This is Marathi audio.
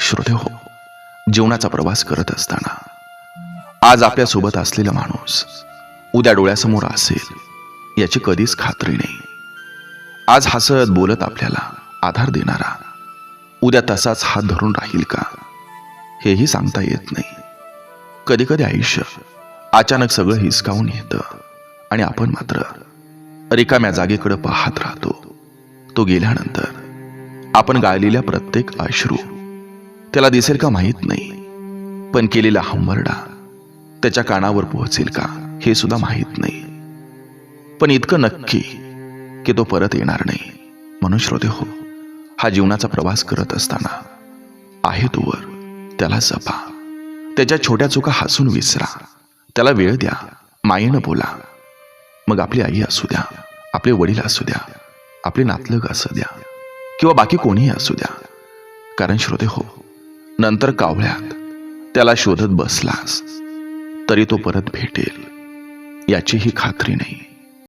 श्रोते हो जीवनाचा प्रवास करत असताना आज आपल्यासोबत असलेला माणूस उद्या डोळ्यासमोर असेल याची कधीच खात्री नाही. आज हसत बोलत आपल्याला आधार देणारा उद्या तसाच हात धरून राहील का हेही सांगता येत नाही. कधी कधी आयुष्य अचानक सगळं हिसकावून येतं. आणि आपण मात्र रिकाम्या जागेकडे पाहत राहतो. तो गेल्यानंतर आपण गाळलेल्या प्रत्येक अश्रू त्याला दिसेल का माहीत नाही पण केलेला हंबरडा त्याच्या कानावर पोहोचेल का हे सुद्धा माहीत नाही. पण इतकं नक्की की तो परत येणार नाही. म्हणून श्रोते हो हा जीवनाचा प्रवास करत असताना आहे तोवर त्याला जपा. त्याच्या छोट्या चुका हसून विसरा. त्याला वेळ द्या मायेनं बोला. मग आपली आई असू द्या आपले वडील असू द्या आपले नातलग असू द्या किंवा बाकी कोणीही असू द्या. कारण श्रोते हो नंतर कावळ्यात त्याला शोधत बसलास तरी तो परत भेटेल याचीही खात्री नाही.